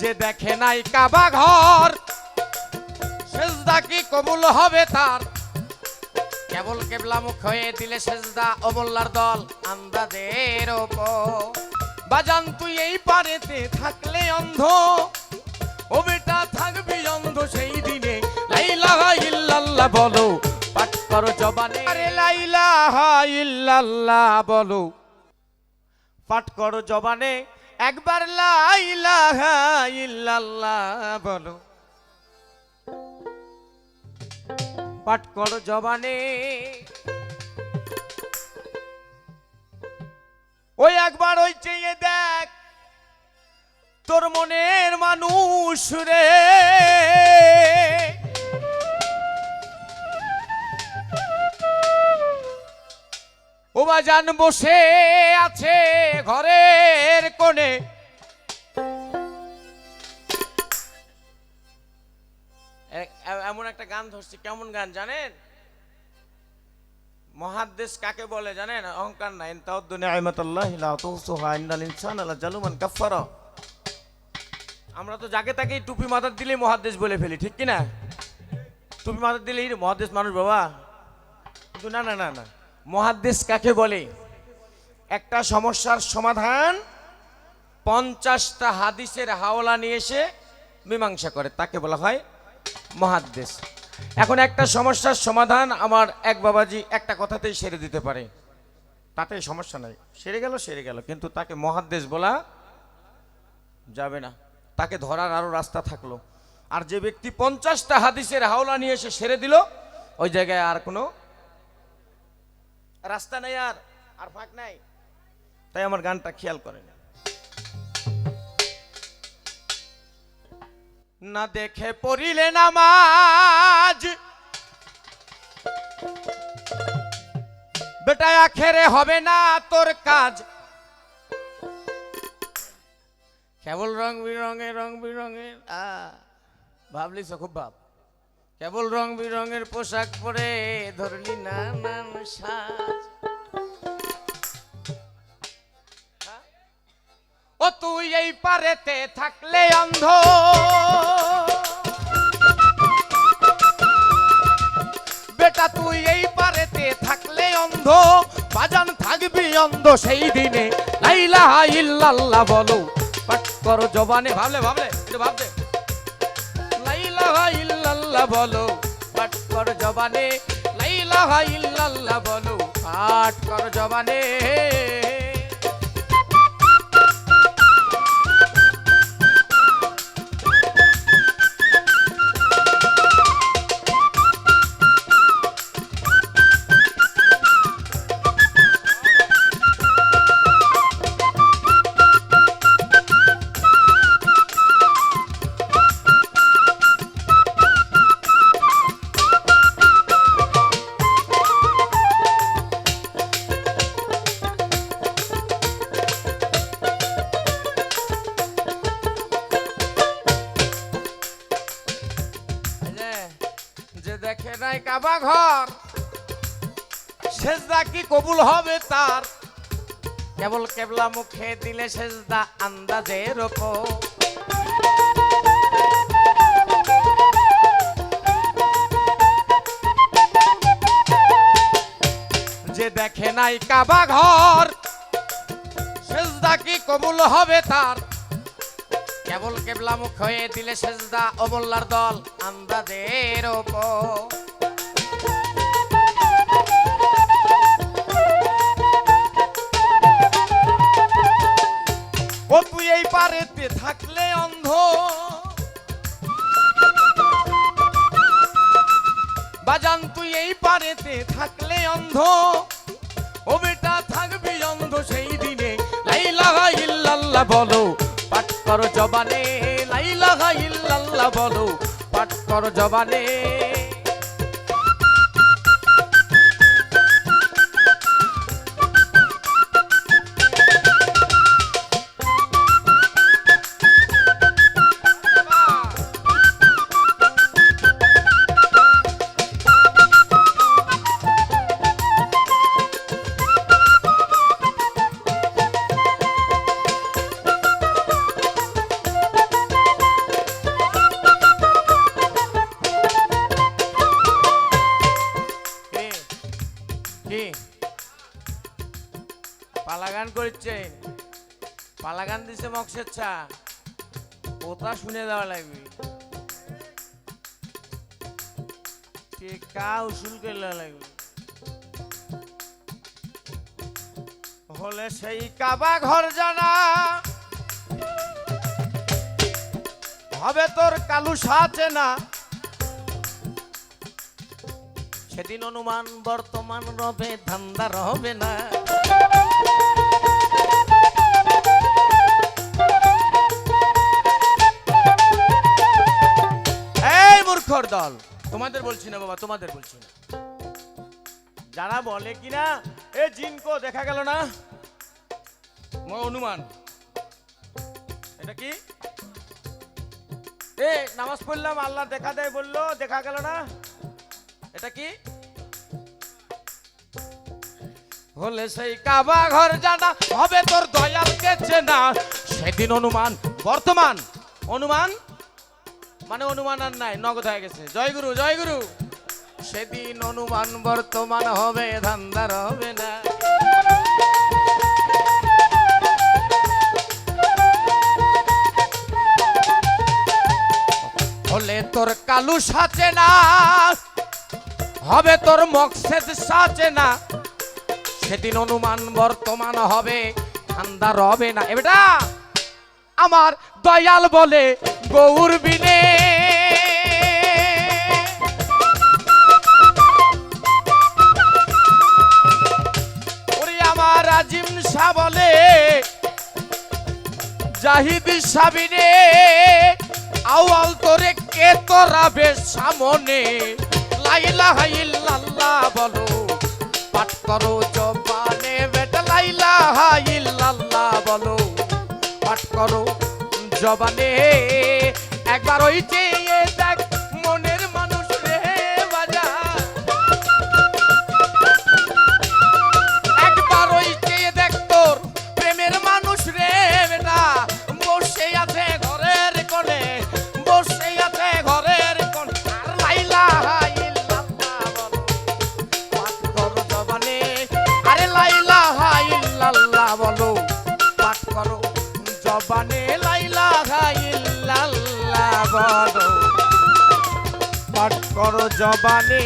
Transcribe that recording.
যে দেখে নাই কাবা ঘর, সেজদা কি কবুল হবে তার? কেবল কেবলা মুখ হয়ে দিলে সেজদা অমল্লার দল আন্দাজের ওপর। বাজান, তুই এই পারেতে থাকলে অন্ধ, ও বেটা থাকবি অন্ধ সেই দিনে। লাইলাহা ইল্লাল্লাহ বলো, পাঠ করো জবানে। আরে লাইলাহা ইল্লাল্লাহ বলো, পাঠ করো জবানে। একবার লাইলাহা বলো। পাঠ করো জবানে। ওই একবার ওই চেয়ে দেখ, তোর মনের মানুষ রে। ও বাজান বসে আছে ঘরের কোণে। একটা গান ধরছি কেমন গান জানেন? মহাদ্দেশ কাকে বলে জানেন? অহংকার নাই। আমরা তো যাকে তাকেই টুপি মাথার দিলেই মহাদ্দেশ বলে ফেলি ঠিক কি না টুপি মাথার দিলেই মহাদ্দেশ মানুষ বাবা। কিন্তু না না না না। মহাদ্দেশ কাকে বলে? একটা সমস্যার সমাধান পঞ্চাশটা হাদিসের হাওলা নিয়ে এসে মীমাংসা করে। তাকে বলা হয় মহাদ্দেশ। এখন একটা সমস্যার সমাধান আমার এক বাবাজি একটা কথাতেই সেরে দিতে পারে। তাতে সমস্যা নাই। সেরে গেল সেরে গেল। কিন্তু তাকে মহাদ্দেশ বলা যাবে না। তাকে ধরার আরও রাস্তা থাকল। আর যে ব্যক্তি পঞ্চাশটা হাদিসের হাওলা নিয়ে এসে সেরে দিল, ওই জায়গায় আর কোনো রাস্তা নেই আর আর ফাঁক নাই। তাই আমার গানটা খেয়াল করেন। না দেখে পড়িলে নামাজ। বেটা আখেরে হবে না তোর কাজ। কেবল রং বিরঙের রং বিরঙের। আ, ভাবলিস খুব ভাব। কেবল রং বিরঙের পোশাক পরে ধরলি না নাম সাজ এই পারেতে থাকলে অন্ধ। বেটা, তুই এই পারেতে থাকলে অন্ধ। বাজান থাকবি অন্ধ সেই দিনে। লাইলাহা ইল্লাল্লাহ বলো। পাঠ করো জবানে, ভাবলে ভাবলে, একটু ভাবতে। লাইলাহা ইল্লাল্লাহ বলো। পাঠ করো জবানে। লাইলাহা ইল্লাল্লাহ বলো। পাঠ করো জবানে। নাই কাবা ঘর সেজদা কি কবুল হবে তার? কেবল কেবলা মুখে দিলে সেজদা আন্দাজের ওপর। যে দেখে নাই কাবা ঘর সেজদা কি কবুল হবে তার? কেবল কেবলা মুখ হয়ে দিলে সেজদা অমল্লার দল আন্দাজের ওপর। ও তুই এই পারেতে থাকলে অন্ধ। বাজান, তুই এই পারেতে থাকলে অন্ধ। ও বেটা থাকবি অন্ধ সেই দিনে। লাইলাহা ইল্লাল্লাহ বলো পাঠ করো জবানে লাইলাহা ইল্লাল্লাহ বলো পাঠ করো জবানে। কালা গান দিছে মকসেদ চা। ওটা শুনে দেওয়া লাগবে। টেকা উসুল করলে লাগবে। হলে সেই কাবা ঘর জানা। হবে তোর কালু সাচে না। সেদিন অনুমান বর্তমান রবে, ধান্দা রবে না। দল তোমাদের বলছি না বাবা, তোমাদের বলছি না। যারা বলে কিনা, এ জিনকো, দেখা গেল না? মই অনুমান। এটা কি? এ, নামাজ পড়লাম, আল্লাহ দেখা দেয় বলল, দেখা গেল না? এটা কি? হলে সেই কাবা ঘর জানা, হবে তোর দয়ালকে চেনা। সেদিন অনুমান, বর্তমান। অনুমান? মানে অনুমান আর নাই, নগদ হয়ে গেছে। জয় গুরু জয় গুরু। সেদিন অনুমান বর্তমান হবে, ধান্দার হবে না। হলে তোর কালু সাচে না, হবে তোর মকসেদ সাচে না। সেদিন অনুমান বর্তমান হবে ঠান্ডা রবে না। এবেটা আমার দয়াল বলে গৌর বিনে আজিম শাহ বলে, জাহিদ সাবিনে আউয়াল তোরে কে তোরাবে সামনে? লাইলা ইল্লাল্লাহ বলো, পাঠ করো জবানে বেটা লাইলা ইল্লাল্লাহ বলো, পাঠ করো জবানে। একবার ওই চেয়ে জবানে লাইলা ইল্লাল্লাহ বলো পাঠ করো জবানে।